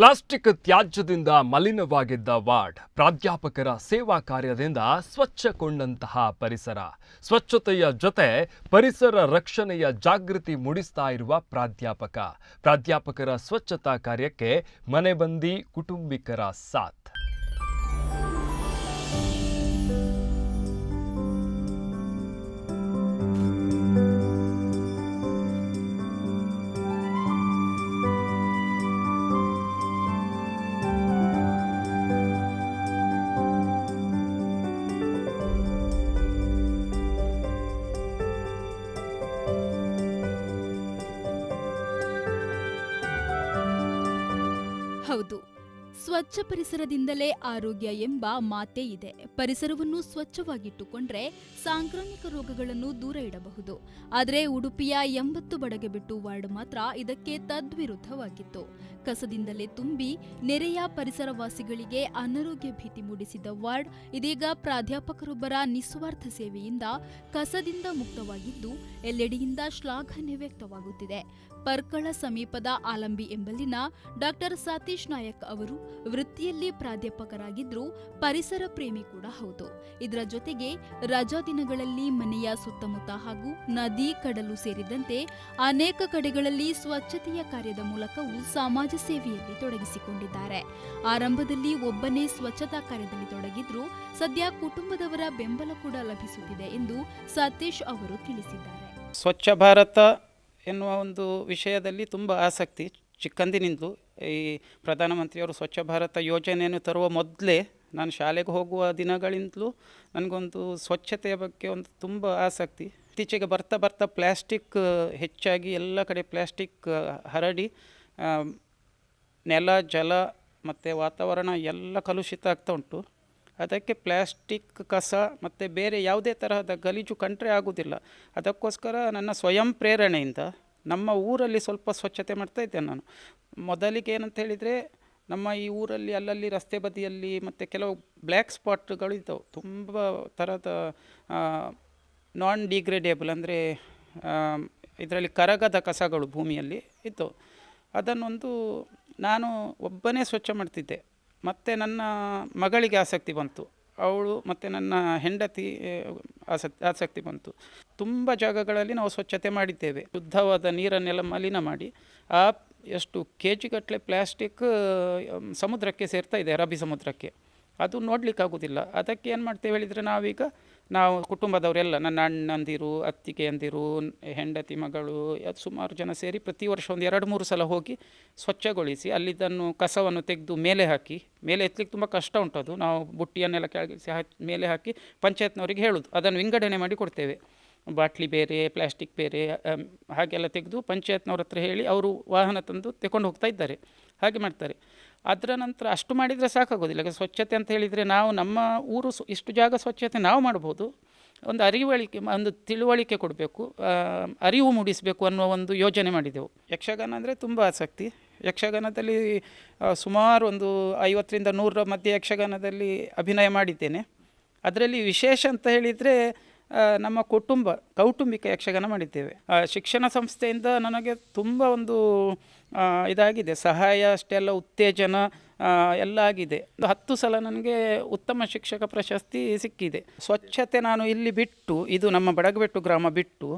Plastic ತ್ಯಾಜ್ಯದಿಂದ ಮಲಿನವಾಗಿದ್ದ ward ಪ್ರಾಧ್ಯಾಪಕರ ಸೇವಾ ಕಾರ್ಯದಿಂದ ಸ್ವಚ್ಛಗೊಂಡಂತಹ ಪರಿಸರ. ಸ್ವಚ್ಛತೆಯ ಜೊತೆ ಪರಿಸರ ರಕ್ಷಣೆಯ ಜಾಗೃತಿ ಮೂಡಿಸ್ತಾ ಇರುವ ಪ್ರಾಧ್ಯಾಪಕ. ಪ್ರಾಧ್ಯಾಪಕರ ಸ್ವಚ್ಛತಾ ಕಾರ್ಯಕ್ಕೆ ಮನೆಬಂದಿ ಕುಟುಂಬಿಕರ ಸಾಥ್. ಹೌದು. ಸ್ವಚ್ಛ ಪರಿಸರದಿಂದಲೇ ಆರೋಗ್ಯ ಎಂಬ ಮಾತೇ ಇದೆ. ಪರಿಸರವನ್ನು ಸ್ವಚ್ಛವಾಗಿಟ್ಟುಕೊಂಡ್ರೆ ಸಾಂಕ್ರಾಮಿಕ ರೋಗಗಳನ್ನು ದೂರ ಇಡಬಹುದು. ಆದರೆ ಉಡುಪಿಯ ಎಂಬತ್ತು ಬಡಗೆಬಿಟ್ಟು ವಾರ್ಡ್ ಮಾತ್ರ ಇದಕ್ಕೆ ತದ್ವಿರುದ್ಧವಾಗಿತ್ತು. ಕಸದಿಂದಲೇ ತುಂಬಿ ನೆರೆಯ ಪರಿಸರವಾಸಿಗಳಿಗೆ ಅನಾರೋಗ್ಯ ಭೀತಿ ಮೂಡಿಸಿದ್ದ ವಾರ್ಡ್ ಇದೀಗ ಪ್ರಾಧ್ಯಾಪಕರೊಬ್ಬರ ನಿಸ್ವಾರ್ಥ ಸೇವೆಯಿಂದ ಕಸದಿಂದ ಮುಕ್ತವಾಗಿದ್ದು, ಎಲ್ಲೆಡೆಯಿಂದ ಶ್ಲಾಘನೆ ವ್ಯಕ್ತವಾಗುತ್ತಿದೆ. ಪರ್ಕಳ ಸಮೀಪದ ಆಲಂಬಿ ಎಂಬಲ್ಲಿನ ಡಾಕ್ಟರ್ ಸತೀಶ್ ನಾಯಕ್ ಅವರು ವೃತ್ತಿಯಲ್ಲಿ ಪ್ರಾಧ್ಯಾಪಕರಾಗಿದ್ದರೂ ಪರಿಸರ ಪ್ರೇಮಿ ಕೂಡ ಹೌದು. ಇದರ ಜೊತೆಗೆ ರಜಾ ದಿನಗಳಲ್ಲಿ ಮನೆಯ ಸುತ್ತಮುತ್ತ ಹಾಗೂ ನದಿ ಕಡಲು ಸೇರಿದಂತೆ ಅನೇಕ ಕಡೆಗಳಲ್ಲಿ ಸ್ವಚ್ಛತೆಯ ಕಾರ್ಯದ ಮೂಲಕವೂ ಸಮಾಜ ಸೇವೆಯಲ್ಲಿ ತೊಡಗಿಸಿಕೊಂಡಿದ್ದಾರೆ. ಆರಂಭದಲ್ಲಿ ಒಬ್ಬನೇ ಸ್ವಚ್ಛತಾ ಕಾರ್ಯದಲ್ಲಿ ತೊಡಗಿದ್ರು ಸದ್ಯ ಕುಟುಂಬದವರ ಬೆಂಬಲ ಕೂಡ ಲಭಿಸುತ್ತಿದೆ ಎಂದು ಸತೀಶ್ ಅವರು ತಿಳಿಸಿದ್ದಾರೆ. ಸ್ವಚ್ಛ ಭಾರತ ಎನ್ನುವ ಒಂದು ವಿಷಯದಲ್ಲಿ ತುಂಬ ಆಸಕ್ತಿ ಚಿಕ್ಕಂದಿನಿಂದಲೂ ಈ ಪ್ರಧಾನಮಂತ್ರಿಯವರು ಸ್ವಚ್ಛ ಭಾರತ ಯೋಜನೆಯನ್ನು ತರುವ ಮೊದಲೇ ನಾನು ಶಾಲೆಗೆ ಹೋಗುವ ದಿನಗಳಿಂದಲೂ ನನಗೊಂದು ಸ್ವಚ್ಛತೆಯ ಬಗ್ಗೆ ಒಂದು ತುಂಬ ಆಸಕ್ತಿ. ಇತ್ತೀಚೆಗೆ ಬರ್ತಾ ಬರ್ತಾ ಪ್ಲ್ಯಾಸ್ಟಿಕ್ ಹೆಚ್ಚಾಗಿ ಎಲ್ಲ ಕಡೆ ಪ್ಲ್ಯಾಸ್ಟಿಕ್ ಹರಡಿ ನೆಲ, ಜಲ ಮತ್ತು ವಾತಾವರಣ ಎಲ್ಲ ಕಲುಷಿತ ಆಗ್ತಾ ಉಂಟು. ಅದಕ್ಕೆ ಪ್ಲ್ಯಾಸ್ಟಿಕ್ ಕಸ ಮತ್ತು ಬೇರೆ ಯಾವುದೇ ತರಹದ ಗಲೀಜು ಕಂಡ್ರೆ ಆಗುವುದಿಲ್ಲ. ಅದಕ್ಕೋಸ್ಕರ ನನ್ನ ಸ್ವಯಂ ಪ್ರೇರಣೆಯಿಂದ ನಮ್ಮ ಊರಲ್ಲಿ ಸ್ವಲ್ಪ ಸ್ವಚ್ಛತೆ ಮಾಡ್ತಾ ಇದ್ದೆ ನಾನು. ಮೊದಲಿಗೆ ಏನಂತ ಹೇಳಿದರೆ, ನಮ್ಮ ಈ ಊರಲ್ಲಿ ಅಲ್ಲಲ್ಲಿ ರಸ್ತೆ ಬದಿಯಲ್ಲಿ ಮತ್ತು ಕೆಲವು ಬ್ಲ್ಯಾಕ್ ಸ್ಪಾಟ್ಗಳು ಇದ್ದವು. ತುಂಬ ಥರದ ನಾನ್ ಡಿಗ್ರೇಡೇಬಲ್ ಅಂದರೆ ಇದರಲ್ಲಿ ಕರಗದ ಕಸಗಳು ಭೂಮಿಯಲ್ಲಿ ಇತ್ತು ಅದನ್ನೊಂದು ನಾನು ಒಬ್ಬನೇ ಸ್ವಚ್ಛ ಮಾಡ್ತಿದ್ದೆ. ಮತ್ತು ನನ್ನ ಮಗಳಿಗೆ ಆಸಕ್ತಿ ಬಂತು. ಅವಳು ಮತ್ತು ನನ್ನ ಹೆಂಡತಿ ಆಸಕ್ತಿ ಆಸಕ್ತಿ ಬಂತು. ತುಂಬ ಜಾಗಗಳಲ್ಲಿ ನಾವು ಸ್ವಚ್ಛತೆ ಮಾಡಿದ್ದೇವೆ. ಶುದ್ಧವಾದ ನೀರನ್ನೆಲ್ಲ ಮಲಿನ ಮಾಡಿ, ಆ ಎಷ್ಟು ಕೆ ಜಿಗಟ್ಟಲೆ ಪ್ಲ್ಯಾಸ್ಟಿಕ್ ಸಮುದ್ರಕ್ಕೆ ಸೇರ್ತಾ ಇದೆ, ಅರಬ್ಬಿ ಸಮುದ್ರಕ್ಕೆ. ಅದು ನೋಡಲಿಕ್ಕಾಗೋದಿಲ್ಲ. ಅದಕ್ಕೆ ಏನು ಮಾಡ್ತೇವೆ ಹೇಳಿದರೆ ನಾವೀಗ ನಾವು ಕುಟುಂಬದವರೆಲ್ಲ ನನ್ನ ಅಣ್ಣಂದಿರು ಅತ್ತಿಗೆಯಂದಿರು ಹೆಂಡತಿ ಮಗಳು, ಅದು ಸುಮಾರು ಜನ ಸೇರಿ ಪ್ರತಿ ವರ್ಷ ಒಂದು ಎರಡು ಮೂರು ಸಲ ಹೋಗಿ ಸ್ವಚ್ಛಗೊಳಿಸಿ ಅಲ್ಲಿದ್ದನ್ನು ಕಸವನ್ನು ತೆಗೆದು ಮೇಲೆ ಹಾಕಿ, ಮೇಲೆ ಎತ್ತಲಿಕ್ಕೆ ತುಂಬ ಕಷ್ಟ ಉಂಟದು. ನಾವು ಬುಟ್ಟಿಯನ್ನೆಲ್ಲ ಕೆಳಗಿಸಿ ಮೇಲೆ ಹಾಕಿ ಪಂಚಾಯತ್ನವರಿಗೆ ಹೇಳೋದು. ಅದನ್ನು ವಿಂಗಡಣೆ ಮಾಡಿ ಕೊಡ್ತೇವೆ. ಬಾಟ್ಲಿ ಬೇರೆ, ಪ್ಲಾಸ್ಟಿಕ್ ಬೇರೆ ಹಾಗೆಲ್ಲ ತೆಗೆದು ಪಂಚಾಯತ್ನವ್ರ ಹತ್ರ ಹೇಳಿ ಅವರು ವಾಹನ ತಂದು ತೆಕೊಂಡು ಹೋಗ್ತಾ ಇದ್ದಾರೆ. ಹಾಗೆ ಮಾಡ್ತಾರೆ. ಅದರ ನಂತರ ಅಷ್ಟು ಮಾಡಿದರೆ ಸಾಕಾಗೋದಿಲ್ಲ. ಈಗ ಸ್ವಚ್ಛತೆ ಅಂತ ಹೇಳಿದರೆ ನಾವು ನಮ್ಮ ಊರು ಇಷ್ಟು ಜಾಗ ಸ್ವಚ್ಛತೆ ನಾವು ಮಾಡ್ಬೋದು. ಒಂದು ಅರಿವಳಿಕೆ, ಒಂದು ತಿಳುವಳಿಕೆ ಕೊಡಬೇಕು ಅರಿವು ಮೂಡಿಸಬೇಕು ಅನ್ನುವ ಒಂದು ಯೋಜನೆ ಮಾಡಿದೆವು. ಯಕ್ಷಗಾನ ಅಂದರೆ ತುಂಬ ಆಸಕ್ತಿ. ಯಕ್ಷಗಾನದಲ್ಲಿ ಸುಮಾರು ಒಂದು ಐವತ್ತರಿಂದ ನೂರರ ಮಧ್ಯೆ ಯಕ್ಷಗಾನದಲ್ಲಿ ಅಭಿನಯ ಮಾಡಿದ್ದೇನೆ. ಅದರಲ್ಲಿ ವಿಶೇಷ ಅಂತ ಹೇಳಿದರೆ ನಮ್ಮ ಕುಟುಂಬ, ಕೌಟುಂಬಿಕ ಯಕ್ಷಗಾನ ಮಾಡಿದ್ದೇವೆ. ಶಿಕ್ಷಣ ಸಂಸ್ಥೆಯಿಂದ ನನಗೆ ತುಂಬ ಒಂದು ಇದಾಗಿದೆ. ಸಹಾಯ ಅಷ್ಟೆಲ್ಲ ಉತ್ತೇಜನ ಎಲ್ಲ ಆಗಿದೆ. ಒಂದು ಹತ್ತು ಸಲ ನನಗೆ ಉತ್ತಮ ಶಿಕ್ಷಕ ಪ್ರಶಸ್ತಿ ಸಿಕ್ಕಿದೆ. ಸ್ವಚ್ಛತೆ ನಾನು ಇಲ್ಲಿ ಬಿಟ್ಟು, ಇದು ನಮ್ಮ ಬಡಗಬೆಟ್ಟು ಗ್ರಾಮ ಬಿಟ್ಟು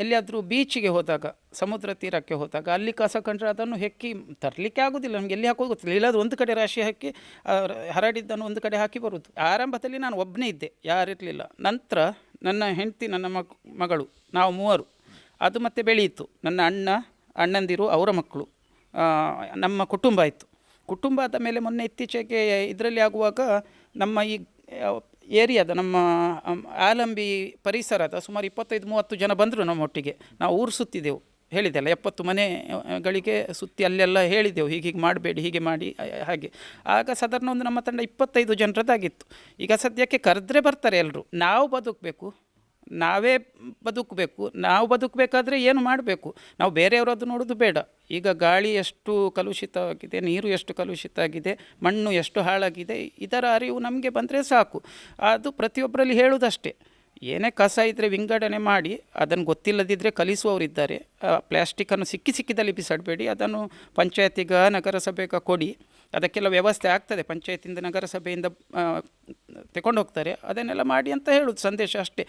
ಎಲ್ಲಿಯಾದರೂ ಬೀಚಿಗೆ ಹೋದಾಗ, ಸಮುದ್ರ ತೀರಕ್ಕೆ ಹೋದಾಗ, ಅಲ್ಲಿ ಕಸ ಕಂಡ್ರೆ ಅದನ್ನು ಹೆಕ್ಕಿ ತರಲಿಕ್ಕೆ ಆಗೋದಿಲ್ಲ, ನಮಗೆ ಎಲ್ಲಿ ಹಾಕೋದು ಗೊತ್ತಿಲ್ಲ. ಇಲ್ಲಾದ್ರೂ ಒಂದು ಕಡೆ ರಾಶಿ ಹಾಕಿ ಹರಡಿದ್ದನ್ನು ಒಂದು ಕಡೆ ಹಾಕಿ ಬರುವುದು. ಆರಂಭದಲ್ಲಿ ನಾನು ಒಬ್ಬನೇ ಇದ್ದೆ, ಯಾರಿರಲಿಲ್ಲ. ನಂತರ ನನ್ನ ಹೆಂಡತಿ, ನನ್ನ ಮಗ್ ಮಗಳು, ನಾವು ಮೂವರು, ಅದು ಮತ್ತೆ ಬೆಳೆಯಿತು ನನ್ನ ಅಣ್ಣ, ಅಣ್ಣಂದಿರು, ಅವರ ಮಕ್ಕಳು ನಮ್ಮ ಕುಟುಂಬ ಆಯಿತು. ಕುಟುಂಬ ಆದ ಮೇಲೆ ಮೊನ್ನೆ ಇತ್ತೀಚೆಗೆ ಇದರಲ್ಲಿ ಆಗುವಾಗ ನಮ್ಮ ಈ ಏರಿಯಾದ ನಮ್ಮ ಆಲಂಬಿ ಪರಿಸರದ ಸುಮಾರು ಇಪ್ಪತ್ತೈದು, ಮೂವತ್ತು ಜನ ಬಂದರು ನಮ್ಮೊಟ್ಟಿಗೆ ನಾವು ಊರು ಸುತ್ತಿದ್ದೆವು ಹೇಳಿದೆಲ್ಲ ಎಪ್ಪತ್ತು ಮನೆಗಳಿಗೆ ಸುತ್ತಿ ಅಲ್ಲೆಲ್ಲ ಹೇಳಿದೆವು ಹೀಗೆ ಹೀಗೆ ಮಾಡಬೇಡಿ, ಹೀಗೆ ಮಾಡಿ ಹಾಗೆ. ಆಗ ಸಾಧಾರಣ ಒಂದು ನಮ್ಮ ತಂಡ ಇಪ್ಪತ್ತೈದು ಜನರದ್ದಾಗಿತ್ತು ಈಗ ಸದ್ಯಕ್ಕೆ ಕರೆದ್ರೆ ಬರ್ತಾರೆ ಎಲ್ಲರೂ ನಾವು ಬದುಕಬೇಕು. ನಾವೇ ಬದುಕಬೇಕು. ನಾವು ಬದುಕಬೇಕಾದ್ರೆ ಏನು ಮಾಡಬೇಕು? ನಾವು ಬೇರೆಯವರದ್ದು ನೋಡೋದು ಬೇಡ. ಈಗ ಗಾಳಿ ಎಷ್ಟು ಕಲುಷಿತವಾಗಿದೆ, ನೀರು ಎಷ್ಟು ಕಲುಷಿತ ಆಗಿದೆ ಮಣ್ಣು ಎಷ್ಟು ಹಾಳಾಗಿದೆ, ಇದರ ಅರಿವು ನಮಗೆ ಬಂದರೆ ಸಾಕು. ಅದು ಪ್ರತಿಯೊಬ್ಬರಲ್ಲಿ ಹೇಳುವುದಷ್ಟೇ ಏನೇ ಕಸ ಇದ್ದರೆ ವಿಂಗಡಣೆ ಮಾಡಿ, ಅದನ್ನು ಗೊತ್ತಿಲ್ಲದಿದ್ದರೆ ಕಲಿಸುವವರಿದ್ದಾರೆ. ಪ್ಲ್ಯಾಸ್ಟಿಕ್ಕನ್ನು ಸಿಕ್ಕಿ ಸಿಕ್ಕಿದಲ್ಲಿ ಬಿಸಾಡಬೇಡಿ, ಅದನ್ನು ಪಂಚಾಯತಿಗ, ನಗರಸಭೆಗ ಕೊಡಿ. ಅದಕ್ಕೆಲ್ಲ ವ್ಯವಸ್ಥೆ ಆಗ್ತದೆ. ಪಂಚಾಯತಿಂದ ನಗರಸಭೆಯಿಂದ ತಗೊಂಡು ಹೋಗ್ತಾರೆ, ಅದನ್ನೆಲ್ಲ ಮಾಡಿ ಅಂತ ಹೇಳೋದು ಸಂದೇಶ ಅಷ್ಟೇ.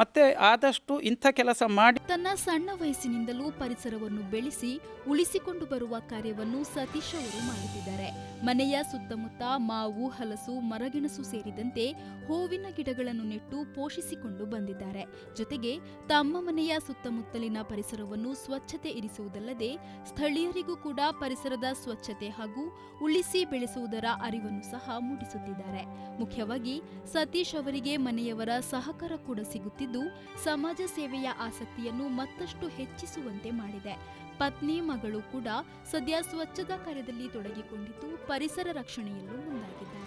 ಮತ್ತೆ ಆದಷ್ಟು ಇಂಥ ಕೆಲಸ ಮಾಡಿ ತನ್ನ ಸಣ್ಣ ವಯಸ್ಸಿನಿಂದಲೂ ಪರಿಸರವನ್ನು ಬೆಳೆಸಿ, ಉಳಿಸಿಕೊಂಡು ಬರುವ ಕಾರ್ಯವನ್ನು ಸತೀಶ್ ಅವರು ಮಾಡುತ್ತಿದ್ದಾರೆ. ಮನೆಯ ಸುತ್ತಮುತ್ತ ಮಾವು, ಹಲಸು, ಮರಗೆಣಸು ಸೇರಿದಂತೆ ಹೂವಿನ ಗಿಡಗಳನ್ನು ನೆಟ್ಟು ಪೋಷಿಸಿಕೊಂಡು ಬಂದಿದ್ದಾರೆ. ಜೊತೆಗೆ ತಮ್ಮ ಮನೆಯ ಸುತ್ತಮುತ್ತಲಿನ ಪರಿಸರವನ್ನು ಸ್ವಚ್ಛತೆ ಇರಿಸುವುದಲ್ಲದೆ ಸ್ಥಳೀಯರಿಗೂ ಕೂಡ ಪರಿಸರದ ಸ್ವಚ್ಛತೆ ಹಾಗೂ ಉಳಿಸಿ ಬೆಳೆಸುವುದರ ಅರಿವನ್ನು ಸಹ ಮೂಡಿಸುತ್ತಿದ್ದಾರೆ. ಮುಖ್ಯವಾಗಿ ಸತೀಶ್ ಅವರಿಗೆ ಮನೆಯವರ ಸಹಕಾರ ಕೂಡ ಸಿಗುತ್ತಿದ್ದು ಸಮಾಜ ಸೇವೆಯ ಆಸಕ್ತಿಯನ್ನು ಮತ್ತಷ್ಟು ಹೆಚ್ಚಿಸುವಂತೆ ಮಾಡಿದೆ. ಪತ್ನಿ ಮಗಳು ಕೂಡ ಸದ್ಯ ಸ್ವಚ್ಛತಾ ಕಾರ್ಯದಲ್ಲಿ ತೊಡಗಿಕೊಂಡಿದ್ದು ಪರಿಸರ ರಕ್ಷಣೆಯಲ್ಲೂ ಮುಂದಾಗಿದ್ದಾರೆ.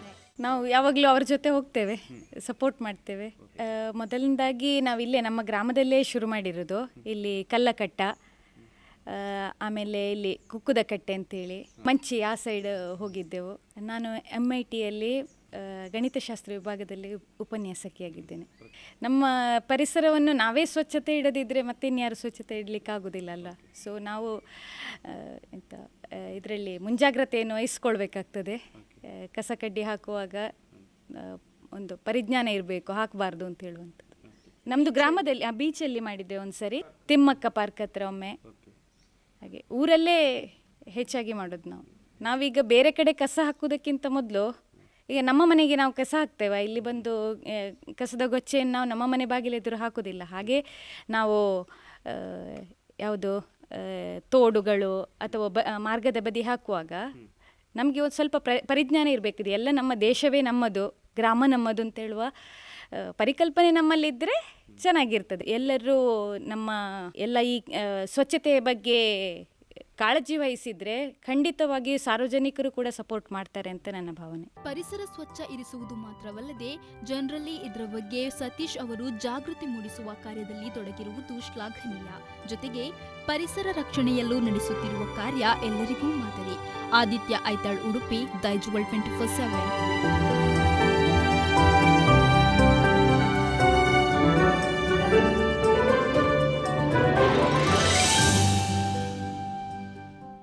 ನಾವು ಯಾವಾಗಲೂ ಅವ್ರ ಜೊತೆ ಹೋಗ್ತೇವೆ ಸಪೋರ್ಟ್ ಮಾಡ್ತೇವೆ. ಮೊದಲಿನಿಂದಾಗಿ ಮೊದಲನೇದಾಗಿ ನಾವು ಇಲ್ಲೇ ನಮ್ಮ ಗ್ರಾಮದಲ್ಲೇ ಶುರು ಮಾಡಿರೋದು ಇಲ್ಲಿ ಕಲ್ಲಕಟ್ಟ ಆಮೇಲೆ ಇಲ್ಲಿ ಕುಕ್ಕುದ ಕಟ್ಟೆ ಅಂತೇಳಿ ಮಂಚಿ ಆ ಸೈಡ್ ಹೋಗಿದ್ದೆವು. ನಾನು ಎಂ ಐ ಟಿಯಲ್ಲಿ ಗಣಿತಶಾಸ್ತ್ರ ವಿಭಾಗದಲ್ಲಿ ಉಪನ್ಯಾಸಕಿಯಾಗಿದ್ದೇನೆ. ನಮ್ಮ ಪರಿಸರವನ್ನು ನಾವೇ ಸ್ವಚ್ಛತೆ ಇಡದಿದ್ದರೆ ಮತ್ತಿನ್ಯಾರು ಸ್ವಚ್ಛತೆ ಇಡಲಿಕ್ಕಾಗೋದಿಲ್ಲ ಅಲ್ಲ ಸೊ ನಾವು ಎಂತ ಇದರಲ್ಲಿ ಮುಂಜಾಗ್ರತೆಯನ್ನು ವಹಿಸ್ಕೊಳ್ಬೇಕಾಗ್ತದೆ. ಕಸ ಕಡ್ಡಿ ಹಾಕುವಾಗ ಒಂದು ಪರಿಜ್ಞಾನ ಇರಬೇಕು, ಹಾಕಬಾರ್ದು ಅಂತ ಹೇಳುವಂಥದ್ದು. ನಮ್ಮದು ಗ್ರಾಮದಲ್ಲಿ, ಆ ಬೀಚಲ್ಲಿ ಮಾಡಿದ್ದೆ ಒಂದು ಸರಿ ತಿಮ್ಮಕ್ಕ ಪಾರ್ಕ್ ಹತ್ರ ಒಮ್ಮೆ. ಹಾಗೆ ಊರಲ್ಲೇ ಹೆಚ್ಚಾಗಿ ಮಾಡೋದು ನಾವು. ನಾವೀಗ ಬೇರೆ ಕಡೆ ಕಸ ಹಾಕೋದಕ್ಕಿಂತ ಮೊದಲು ಈಗ ನಮ್ಮ ಮನೆಗೆ ನಾವು ಕಸ ಹಾಕ್ತೇವೆ. ಇಲ್ಲಿ ಬಂದು ಕಸದ ಗೊಚ್ಚೆಯನ್ನು ನಾವು ನಮ್ಮ ಮನೆ ಬಾಗಿಲೆದುರು ಹಾಕೋದಿಲ್ಲ ಹಾಗೆ ನಾವು ಯಾವುದು ತೋಡುಗಳು ಅಥವಾ ಬ ಮಾರ್ಗದ ಬದಿ ಹಾಕುವಾಗ ನಮಗೆ ಒಂದು ಸ್ವಲ್ಪ ಪ್ರ ಪರಿಜ್ಞಾನ ಇರಬೇಕಿದೆ. ಎಲ್ಲ ನಮ್ಮ ದೇಶವೇ ನಮ್ಮದು ಗ್ರಾಮ ನಮ್ಮದು ಅಂತ ಹೇಳುವ ಪರಿಕಲ್ಪನೆ ನಮ್ಮಲ್ಲಿದ್ದರೆ ಚೆನ್ನಾಗಿರ್ತದೆ. ಎಲ್ಲರೂ ನಮ್ಮ ಎಲ್ಲ ಈ ಸ್ವಚ್ಛತೆಯ ಬಗ್ಗೆ ಕಾಳಜಿ ವಹಿಸಿದ್ರೆ ಖಂಡಿತವಾಗಿ ಸಾರ್ವಜನಿಕರು ಕೂಡ ಸಪೋರ್ಟ್ ಮಾಡ್ತಾರೆ ಅಂತ ನನ್ನ ಭಾವನೆ. ಪರಿಸರ ಸ್ವಚ್ಛ ಇರಿಸುವುದು ಮಾತ್ರವಲ್ಲದೆ ಜನರಲ್ಲಿ ಇದರ ಬಗ್ಗೆ ಸತೀಶ್ ಅವರು ಜಾಗೃತಿ ಮೂಡಿಸುವ ಕಾರ್ಯದಲ್ಲಿ ತೊಡಗಿರುವುದು ಶ್ಲಾಘನೀಯ. ಜೊತೆಗೆ ಪರಿಸರ ರಕ್ಷಣೆಯಲ್ಲೂ ನಡೆಸುತ್ತಿರುವ ಕಾರ್ಯ ಎಲ್ಲರಿಗೂ ಮಾದರಿ. Aditya Aital Udupi Daijiworld twenty four seven